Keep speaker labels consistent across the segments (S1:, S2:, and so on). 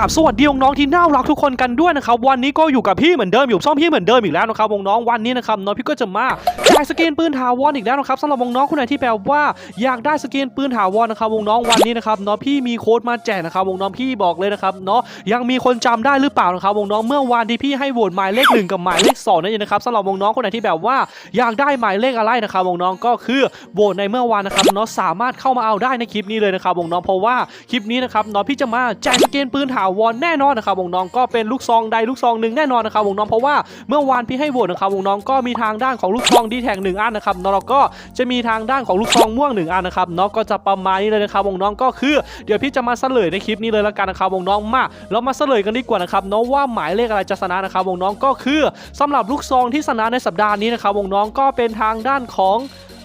S1: กับสวัสดีน้องๆที่น่ารักทุกคนกันด้วยนะครับวันนี้ก็อยู่กับพี่เหมือนเดิมอยู่ช่องพี่เหมือนเดิมอีกแล้วนะครับวงน้องวันนี้นะครับน้องพี่ก็จะมาแจกสกินปืนถาวรอีกแล้วนะครับสำหรับวงน้องคนไหนที่แปลว่าอยากได้สกินปืนถาวรนะครับวงน้องวันนี้นะครับน้องพี่มีโค้ดมาแจกนะครับวงน้องพี่บอกเลยนะครับเนาะยังมีคนจำได้หรือเปล่านะครับวงน้องเมื่อวานที่พี่ให้โหวตหมายเลขหนึ่งกับหมายเลขสองนั่นเองนะครับสำหรับวงน้องคนไหนที่แบบว่าอยากได้หมายเลขอะไรนะครับวงน้องก็คือโหวตในเมื่อวานนะครับเนาะสามารถเข้ามาเอาได้ในคลิปนี้เลยนะครับน้องเพราะว่าคลิปนี้นะครับน้องพี่จะมาแจกสกินปืนถาวรแน่นอนนะครับวงน้องก็เป็นลูกซองใดลูกซองหนึ่งแน่นอนนะครับวงน้องเพราะว่าเมื่อวานพี่ให้โหวตนะครับวงน้องก็มีทางด้านของลูกซองดีแท็กหนึ่งอันนะครับเนาะแล้วก็จะมีทางด้านของลูกซองม่วงหนึ่งอันนะครับเนาะก็จะประมาณนี้เลยนะครับวงน้องก็คือ เดี๋ยวพี่จะมาเฉลยในคลิปนี้เลยละกันนะครับวงน้องมาเรามาเฉลยกันดีกว่านะครับเนาะว่าหมายเลขอะไรจะชนะนะครับวงน้องก็คือสำหรับลูกซองที่ชนะในสัปดาห์นี้นะครับวงน้องก็เป็นทางด้านของ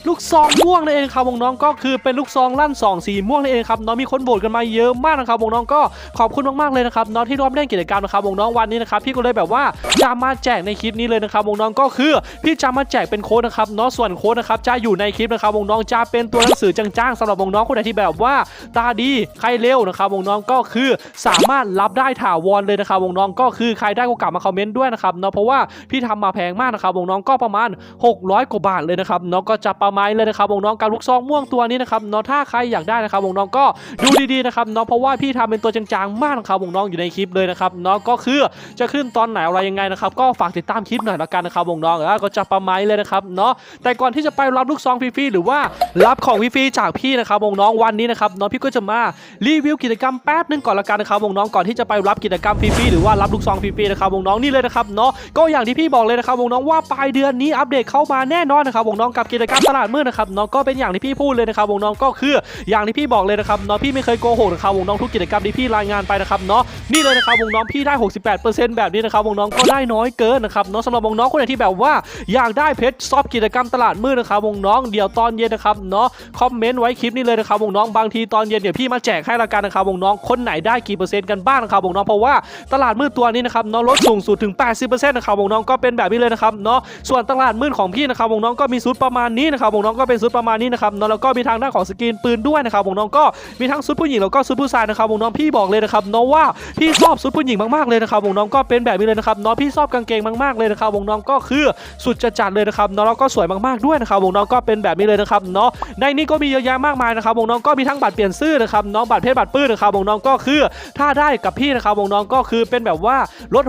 S1: ลูกซองม่วงนั่นเองครับวงน้องก็คือเป็นลูกซองลั่นสองสีม่วงนั่นเองครับน้องมีคนโบดกันมาเยอะมากนะครับวงน้องก็ขอบคุณมากๆเลยนะครับน้องที่ร่วมเล่นกิจกรรมนะครับวงน้องวันนี้นะครับพี่ก็เลยแบบว่าจะมาแจกในคลิปนี้เลยนะครับวงน้องก็คือพี่จะมาแจกเป็นโค้ดนะครับเนาะส่วนโค้ดนะครับจะอยู่ในคลิปนะครับวงน้องจะเป็นตัวหนังสือจ้างๆสำหรับวงน้องคนไหนที่แบบว่าตาดีใครเร็วนะครับวงน้องก็คือสามารถรับได้ถาวรเลยนะครับวงน้องก็คือใครได้ก็กลับมาคอมเมนต์ด้วยนะครับเนาะเพราะว่าพี่ทำมาแพงมากนะครับวงน้องก็ประมาณ 600 กว่าบาทเลยนะครับเนาะก็จะประมาณเลยนะครับวงน้องกับลูกซองม่วงตัวนี้นะครับเนาะถ้าใครอยากได้นะครับวงน้องก็ดูดีๆนะครับเนาะเพราะว่าพี่ทำเป็นตัวจางๆมากนะครับวงน้องอยู่ในคลิปเลยนะครับเนาะก็คือจะขึ้นตอนไหนอะไรยังไงนะครับก็ฝากติดตามคลิปหน่อยละกันนะครับวงน้องแล้วก็จะประมาณเลยนะครับเนาะแต่ก่อนที่จะไปรับลูกซองฟรีๆหรือว่ารับของฟรีๆจากพี่นะครับวงน้องวันนี้นะครับเนาะพี่ก็จะมารีวิวกิจกรรมแป๊บนึงก่อนละกันนะครับวงน้องก่อนที่จะไปรับกิจกรรมฟรีๆหรือว่ารับลูกซองฟรีๆนะครับวงน้องนี่เลยนะครับเนาะก็อย่างที่พี่บอกเลยนะครับวงน้องว่าปลายเดือนนี้อัปเดตเข้ามาแน่นอนนะครับวงน้องกับกิจกรรมตลาดมืดนะครับเนาะก็เป็นอย่างที่พี่พูดเลยนะครับวงน้องก็คืออย่างที่พี่บอกเลยนะครับเนาะพี่ไม่เคยโกหกนะครับวงน้องทุกกิจกรรมที่พี่รายงานไปนะครับเนาะนี่เลยนะครับวงน้องพี่ได้ 68%แบบนี้นะครับวงน้องก็ได้น้อยเกินนะครับเนาะสำหรับวงน้องคนไหนที่แบบว่าอยากได้เพชรซอฟกิจกรรมตลาดมืดนะครับวงน้องเดี๋ยวตอนเย็นนะครับเนาะคอมเมนต์ไว้คลิปนี้เลยนะครับวงน้องบางทีตอนเย็นเดี๋ยวพี่มาแจกให้ละกันนะครับวงน้องคนไหนได้กี่เปอร์เซ็นต์กันบ้างนะครับวงน้องเพราะว่าตลาดมืดตัวนี้นะครับเนาะลดสูงสุดถึง 80%นะครับวงน้องก็เป็นแบบนี้เลยนะครับเนาะส่วนตลาดมืดของพี่นะครับวงน้องก็มีชุดประมาณนี้นะครับวงน้องก็เป็นชุดประมาณนี้นะครับเนาะแล้วก็มีทางด้านของสกินปืนด้วยนะครับวงน้องก็มีทั้งชุดผู้หญิงแล้วก็ชุดผู้ชายนะครับวงน้องพี่บอกเลยนะครับเนาะว่าพี่ชอบชุดผู้หญิงมากๆเลยนะครับวงน้องก็เป็นแบบนี้เลยนะครับเนาะพี่ชอบกางเกงมากๆเลยนะครับวงน้องก็คือสุดจัดเลยนะครับเนาะแล้วก็สวยมากๆด้วยนะครับวงน้องก็เป็นแบบนี้เลยนะครับเนาะในนี้ก็มีเยอะแยะมากมายนะครับวงน้องก็มีทั้งบัตรเปลี่ยนชื่อนะครับเนาะบัตรเพศบัตรปื้นนะครับวงน้องก็คือถ้าได้กับพี่นะครับวงน้องก็คือเป็นแบบว่าลด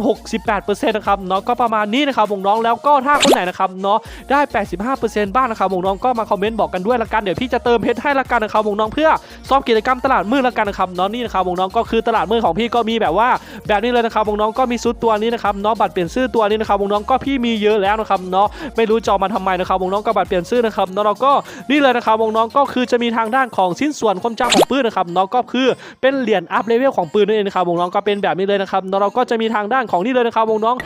S1: 68%นะครับเนาะก็ประมาณนี้นะครับวงน้องแล้วก็ถ้าคนไหนนะครับเนาะได้ 85%บ้างนะครับวงน้องก็มาคอมเมนต์บอกกันด้วยละกันเดี๋ยวพี่จะเติมเพชรให้ละกันนะครับวงน้องเพื่อซ้อมกิจกรรมตลาดมืดละกันนะครับเนาะนี่นะครับวงน้องก็คือตลาดมืดของพี่ก็มีแบบว่า แบบนี้เลยนะครับวงน้องก็มีชุดตัวนี้นะครับเนาะบัตรเปลี่ยนชื่อตัวนี้นะครับวงน้องก็พี่มีเยอะแล้วนะครับเนาะไม่รู้จะเอมาทำไมนะครับวงน้องก็บัตรเปลี่ยนชื่อนะครับเนาะเราก็นี่เลยนะครับวงน้องก็คือจะมีทางด้านของชิ้นส่วนความจำของปืนนะครับเนาะก็คือเป็นเหรียญอัพเลเวลของปืนนั่นเองนะครับวงน้องก็เป็นแบบนี้เลยนะครับเนาะเราก็จะมีทางด้านของนี่เลยนะครับวงน้อง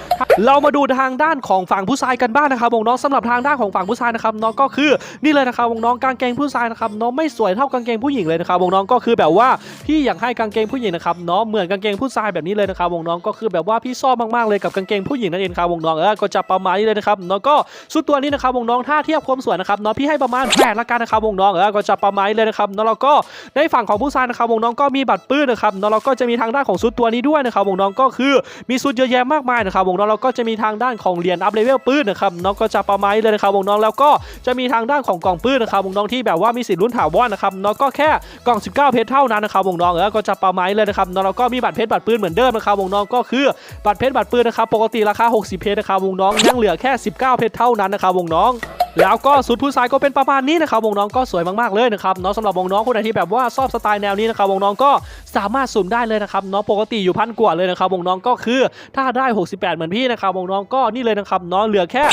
S1: เรามาดูทางด้านของฝั่งผู้ชายกันบ้างนะครับวงน้องสำหรับทางด้านของฝั่งผู้ชายนะครับเนาะก็คือนี่เลยนะครับวงน้องกางเกงผู้ชายนะครับเนาะไม่สวยเท่ากางเกงผู้หญิงเลยนะครับวงน้องก็คือแบบว่าพี่อยากให้กางเกงผู้หญิงนะครับเนาะเหมือนกางเกงผู้ชายแบบนี้เลยนะครับวงน้องก็คือแบบว่าพี่ชอบมากๆเลยกับกางเกงผู้หญิงนั่นเองครับวงน้องเออก็จะประมาณนี้เลยนะครับเนาะก็ชุดตัวนี้นะครับวงน้องถ้าเทียบความสวยนะครับเนาะพี่ให้ประมาณ8ละกันนะครับวงน้องเออก็จะประมาณนี้เลยนะครับนาะแล้วก็ในฝั่งของผู้ชายนะครับวงน้องก็มีบัตรปื้นนะครับเนาะเราก็จะมีทางด้านของชุดตัวนี้ด้วยนะครับวงน้องก็คือมีชุดเยอะแยะมากมายนะครับวงน้องเราก็จะมีทางด้านของเหรียญอัพเลเวลปื้นนะครับเนาะก็จะประมาณนี้เลยนะครับวงน้องแล้วก็จะมีทางางด้านของกล่องปื้นนะครับวงน้องที่แบบว่ามีสิทธิ์ลุ้นถาวรนะครับเนาะก็แค่กล่อง 19 เพชรเท่านั้นนะครับวงน้องเออก็จะประมาณนี้เลยนะครับเนาะแล้วก็มีบัตรเพชรบัตรปืนเหมือนเดิมนะครับวงน้องก็คือบัตรเพชรบัตรปืนนะครับปกติราคา 60 เพชรนะครับวงน้องยังเหลือแค่ 19 เพชรเท่านั้นนะครับวงน้องแล้วก็สุดผู้ชายก็เป็นประมาณนี้นะครับวงน้องก็สวยมากๆเลยนะครับเนาะสำหรับวงน้องคนไหนที่แบบว่าชอบสไตล์แนวนี้นะครับวงน้องก็สามารถสุ่มได้เลยนะครับเนาะปกติอยู่พันกว่าเลยนะครับวงน้องก็คือถ้าได้ 68 เหมือนพี่นะครับวงน้องก็นี่เลยนะครับเนาะเหลือแค่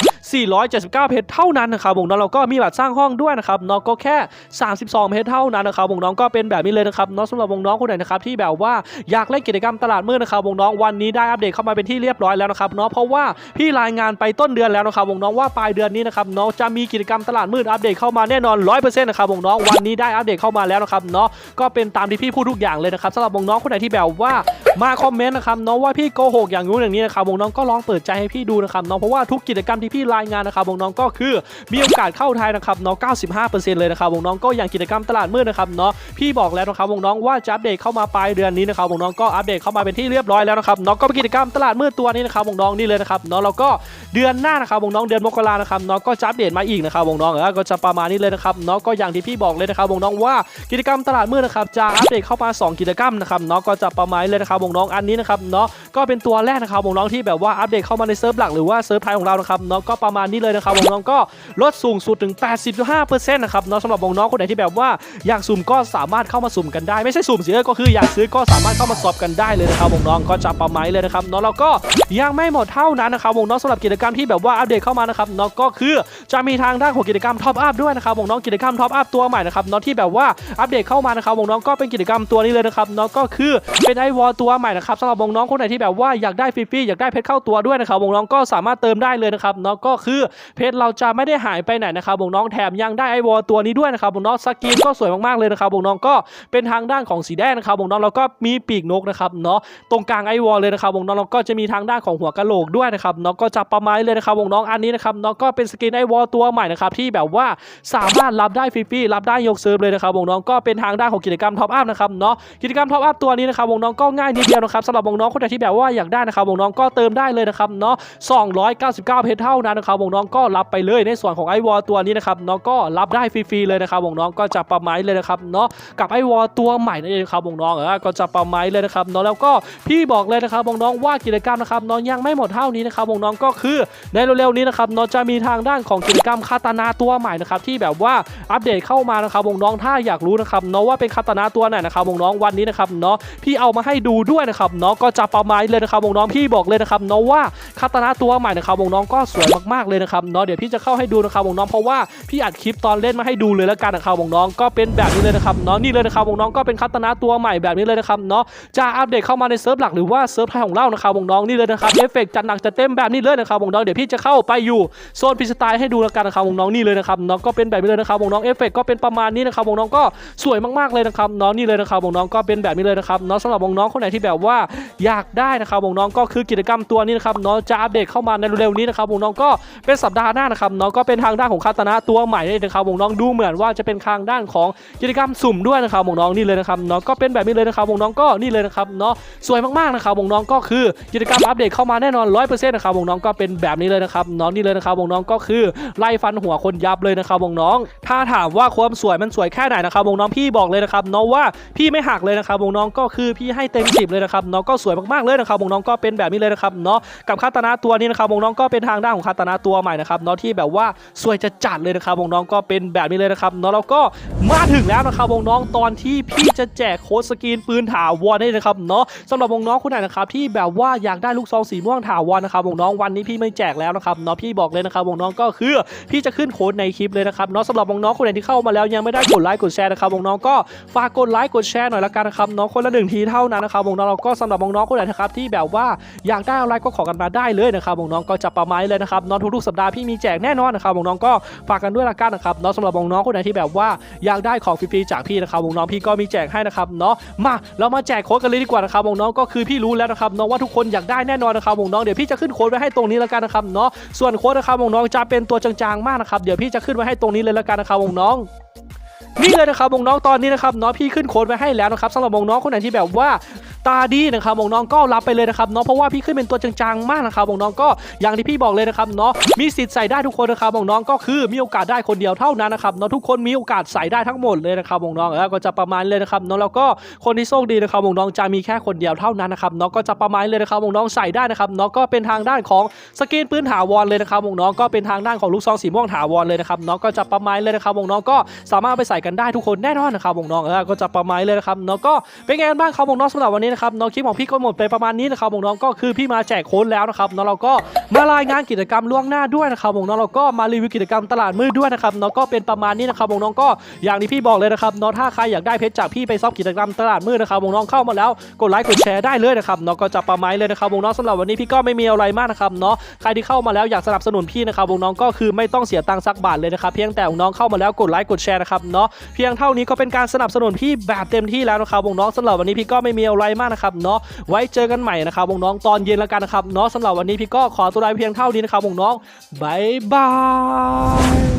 S1: 479 เพชรเท่านั้นนะครับวงน้องเราก็มีบัตรสร้างห้องด้วยนะครับเนาะก็แค่ 32 เพชรเท่านั้นนะครับวงน้องก็เป็นแบบนี้เลยนะครับเนาะสำหรับวงน้องคนไหนนะครับที่แบบว่าอยากเล่นกิจกรรมตลาดมืดนะครับวงน้องวันนี้ได้อัปเดตเข้ามาเป็นที่เรียบร้อยแล้วนะครับเนาะเพราะว่าพี่รายงานไปต้นเดือนแล้วนะครับวงน้องว่าปลายเดือนนี้นะครับเนาะจะะมีกิจกรรมตลาดมืดอัปเดตเข้ามาแน่นอน100%นะครับน้องวันนี้ได้อัปเดตเข้ามาแล้วนะครับเนาะก็เป็นตามที่พี่พูดทุกอย่างเลยนะครับสำหรับน้องคนไหนที่แบบว่ามาคอมเมนต์นะครับเนาะว่าพี่โกหกอย่างนู้นอย่างนี้นะครับน้องก็ลองเปิดใจให้พี่ดูนะครับเนาะเพราะว่าทุกกิจกรรมที่พี่รายงานนะครับน้องก็คือมีโอกาสเข้าไทยนะครับเนาะ95%เลยนะครับน้องก็อย่างกิจกรรมตลาดมืดนะครับเนาะพี่บอกแล้วนะครับน้องว่าจะอัปเดตเข้ามาปลายเดือนนี้นะครับน้องก็อัปเดตเข้ามาเป็นที่เรียบร้อยแล้วนะครับเนาะก็เป็นกิจกรรมตลาดมืดตัวนี้นะครับน้องนี่เลยนะครับเนาะแล้วก็เดือนหน้านะครับน้องเดือนมกรานะครับเนาะก็จะอัปเดตมาอีกนะครับวงน้องก็จะประมาณนี้เลยนะครับเนาะก็อย่างที่พี่บอกเลยนะครับวงน้องว่ากิจกรรมตลาดมืดนะครับจะอัปเดตเข้ามาสองกิจกรรมนะครับเนาะก็จะประมาณนี้เลยนะครับวงน้องอันนี้นะครับเนาะก็เป็นตัวแรกนะครับวงน้องที่แบบว่าอัปเดตเข้ามาในเซิร์ฟหลักหรือว่าเซิร์ฟไทยของเรานะครับเนาะก็ประมาณนี้เลยนะครับวงน้องก็ลดสูงสุดถึง 85%นะครับเนาะสำหรับวงน้องคนไหนที่แบบว่าอยากสุ่มก็สามารถเข้ามาสุ่มกันได้ไม่ใช่สุ่มเสิเออก็คืออยากซื้อก็สามารถเข้ามาสอบกันได้เลยนะครับน้องก็จะประมาณนี้เลยนะครับเนาะแล้วก็ยังไม่หมดเท่านั้นนะครับน้องสำหรับกิจกรรมที่แบบว่าอัปเดตเข้ามานะครับเนาะก็คือจะมีทางด้านของกิจกรรมท็อปอัพด้วยนะครับน้องกิจกรรมท็อปอัพตัวใหม่นะครับเนาะที่แบบว่าอัปเดตเข้ามานะครับน้องก็เป็นกิจกรรมตัวนี้เลยนะครับเนาะก็คือเป็นไอวอลตัวใหม่นะครับสำหรับน้องคนไหนที่แบบว่าอยากได้ฟรีๆอยากได้เพชรเข้าตัวด้วยนะครับน้องก็สามารถเติมได้เลยนะครับเนาะก็คือเพชรเราจะไม่ได้หายไปไหนนะครับน้องแถมยังได้ไอวอลตัวนี้ด้วยนะครับน้องสกินก็สวยมากๆเลยนะครับน้องก็เป็นทางด้านของสีแดงนะครับน้องแล้วก็มีปีกนกนะครับเนาะตรงกลางไอวอลเลยนะครับน้องๆแล้วก็จะมีทางด้านของหัวกะโหลกด้วยนะครับเนาะก็จะประมาณนี้เลยนะครับน้องอันนี้นะครับเนาะก็เป็นสกินไอวอลตัวัวใหม่นะครับที่แบบว่าสามารถรับได้ฟรีๆรับได้ยกเซิร์ฟเลยนะครับวงน้องก็เป็นทางด้านของกิจกรรมท็อปอัพนะครับเนาะกิจกรรมท็อปอัพตัวนี้นะครับวงน้องก็ง่ายนิดเดียวนะครับสำหรับวงน้องคนไหนที่แบบว่าอยากได้นะครับวงน้องก็เติมได้เลยนะครับเนาะ299 เพชรเท่านั้นนะครับวงน้องก็รับไปเลยในส่วนของไอวอลตัวนี้นะครับเนาะก็รับได้ฟรีๆเลยนะครับวงน้องก็จะประมาณเลยนะครับเนาะกับไอวอลตัวใหม่นั่นเองครับวงน้องเออก็จะประมาณเลยนะครับเนาะแล้วก็พี่บอกเลยนะครับวงน้องว่ากิจกรรมนะครับน้องยังไม่หมดเท่านี้นะครับน้องก็คือในเร็วๆนี้นะครับเนาะจะมีทางด้านของกิจกรรมคาตานาตัวใหม่นะครับที่แบบว่าอัปเดตเข้ามานะครับวงน้องถ้าอยากรู้นะครับเนาะว่าเป็นคาตานาตัวไหนนะครับวงน้องวันนี้นะครับเนาะพี่เอามาให้ดูด้วยนะครับเนาะก็จะประมาณนี้เลยนะครับวงน้องพี่บอกเลยนะครับเนาะว่าคาตานาตัวใหม่นะครับวงน้องก็สวยมากๆเลยนะครับเนาะเดี๋ยวพี่จะเข้าให้ดูนะครับวงน้องเพราะว่าพี่อัดคลิปตอนเล่นมาให้ดูเลยแล้วกันนะครับวงน้องก็เป็นแบบนี้เลยนะครับเนาะนี่เลยนะครับวงน้องก็เป็นคาตานาตัวใหม่แบบนี้เลยนะครับเนาะจะอัปเดตเข้ามาในเซิร์ฟหลักหรือว่าเซิร์ฟไทยของเรานะครับน้องนี่เลยนะครับเอฟเฟกต์จัดหนักจัดเต็มแบบนี้เลยนะครับน้องเดี๋ยวพี่จะเข้าไปอยู่โซนพิสไตล์ให้ดูแล้วกันนะครับน้องนี่เลยนะครับน้องก็เป็นแบบนี้เลยนะครับน้องเอฟเฟกต์ก็เป็นประมาณนี้นะครับน้องก็สวยมากๆเลยนะครับน้องนี่เลยนะครับน้องก็เป็นแบบนี้เลยนะครับเนาะสำหรับน้องคนไหนที่แบบว่าอยากได้นะครับน้องก็คือกิจกรรมตัวนี้นะครับเนาะจะอัปเดตเข้ามาในเร็วๆนี้นะครับน้องก็เป็นสัปดาห์หน้านะครับเนาะก็เป็นทางด้านของคาตานะตัวใหม่นี่นะครับน้องดูเหมือนว่าจะเป็นทางด้านของกิจกรรมสุ่มด้วยนะครับน้องนี่เลยนะครับเนาะก็เป็นแบบนี้เลยนะครับน้องก็นี่เลยนะครับเนาะสวยมากๆนะครับน้องก็คือกิจกรรมอัปเดตเข้ามาแน่นอน100%นะครับน้องก็เป็นแบบนี้เลยนะครับน้องนี่เลยนะครับน้องก็คือไลฟันหัวคนยับเลยนะครับน้อง ถ้าถามว่าความสวยมันสวยแค่ไหนนะครับน้องพี่บอกเลยนะครับเนาะว่าพี่ไม่หักเลยนะครับวงน้องก็คือพี่ให้เต็ม10เลยนะครับเนาะก็สวยมากๆเลยนะครับวงน้องก็เป็นแบบนี้เลยนะครับเนาะกับคาตานะตัวนี้นะครับวงน้องก็เป็นทางด้านของคาตานะตัวใหม่นะครับเนาะที่แบบว่าสวยจะจัดเลยนะครับวงน้องก็เป็นแบบนี้เลยนะครับเนาะแล้วก็มาถึงแล้วนะครับวงน้องตอนที่พี่จะแจกโค้ดสกรีนปืนถาวรนี่นะครับเนาะสำหรับวงน้องคนไหนนะครับที่แบบว่าอยากได้ลูกซองสีม่วงถาวรนะครับวงน้องวันนี้พี่ไม่แจกแล้วนะครับเนาะพี่บอกเลยนะครับน้องก็คือพี่จะขึ้นโค้ดในคลิปเลยนะครับเนาะสำหรับน้องๆคนไหนที่เข้ามาแล้วยังไม่ได้กดไลค์กดแชร์นะครับน้องๆก็ฝากกดไลค์กดแชร์หน่อยละกันนะครับเนาะคนละหนึ่งทีเท่านั้นนะครับน้องๆเราก็สำหรับน้องๆคนไหนนะครับที่แบบว่าอยากได้อะไรก็ขอกันมาได้เลยนะครับน้องๆก็จะประมาณนี้เลยนะครับเนาะทุกๆสัปดาห์พี่มีแจกแน่นอนนะครับน้องๆก็ฝากกันด้วยละกันนะครับเนาะสำหรับน้องๆคนไหนที่แบบว่าอยากได้ของฟรีๆจากพี่นะครับน้องๆพี่ก็มีแจกให้นะครับเนาะมาเรามาแจกโค้ดกันเลยดีกว่านะครับน้องๆก็คือพี่รู้แล้วนะครับเนาะว่าทุกคนอยากได้แน่นอนนะครับน้องๆเดี๋ยวพี่จะขึ้นโค้ดไว้ให้ตรงนี้แล้วกันนะครับเนาะส่วนโค้ดนะครับน้องๆจะเป็นตัวจจางมากนะครับ เดี๋ยวพี่จะขึ้นไว้ให้ตรงนี้เลยแล้วกันนะครับวงน้องนี่เลยนะครับวงน้องตอนนี้นะครับเนาะพี่ขึ้นโค้ดไว้ให้แล้วนะครับสำหรับวงน้องคนไหนที่แบบว่า ตาดีนะครับน้องก็รับไปเลยนะครับเนาะเพราะว่าพี่ขึ้นเป็นตัวจางๆมากนะครับน้องก็อย่างที่พี่บอกเลยนะครับเนาะมีสิทธิ์ใส่ได้ทุกคนนะครับน้องก็คือมีโอกาสได้คนเดียวเท่านั้นนะครับเนาะทุกคนมีโอกาสใส่ได้ทั้งหมดเลยนะครับน้องๆเออก็จะประมาณเลยนะครับเนาะแล้วก็คนที่โชคดีนะครับน้องจะมีแค่คนเดียวเท่านั้นนะครับเนาะก็จะประมาณเลยนะครับน้องใส่ได้นะครับเนาะก็เป็นทางด้านของสกรีนปืนถาวรเลยนะครับน้องก็เป็นทางด้านของลูกซองสีม่วงถาวรเลยนะครับเนาะก็จะประมาณเลยนะครับน้องก็สามารถไปใส่กันได้ทุกคนแน่นอนนะครับน้องเออก็จะประมาณเลยนะครับเนาะก็เป็นไงบ้างครับน้องสำหรับวันนี้นะครับเนาะคลิปของพี่ก็หมดไปประมาณนี้นะครับน้องก็คือพี่มาแจกโค้ดแล้วนะครับเนาะเราก็มารายงานกิจกรรมล่วงหน้าด้วยนะครับวงน้องเราก็มารีวิวกิจกรรมตลาดมืดด้วยนะครับเนาะก็เป็นประมาณนี้นะครับวงน้องก็อย่างที่พี่บอกเลยนะครับเนาะถ้าใครอยากได้เพชรจากพี่ไปซ่อมกิจกรรมตลาดมืดนะครับวงน้องเข้ามาแล้วกดไลค์กดแชร์ได้เลยนะครับเนาะก็จะประมาณเลยนะครับวงน้องสำหรับวันนี้พี่ก็ไม่มีอะไรมากนะครับเนาะใครที่เข้ามาแล้วอยากสนับสนุนพี่นะครับวงน้องก็คือไม่ต้องเสียตังค์สักบาทเลยนะครับเพียงแต่วงน้องเข้ามาแล้วกดไลค์กดแชร์นะครับเนาะเพียงเท่านี้ก็เป็นการสนับสนุนพี่แบบเต็มที่แล้วนะครับน้องสำหรับวันนี้พี่ก็ไม่มีอะไรมากนะครับเนาะไว้เจอกันใหม่นะครับวงน้องตอนเย็นแล้วกันนะครับเนาะสำหรับวันนี้พี่ก็ขอตัวลาเพียงเท่านี้นะครับวงน้องบายบาย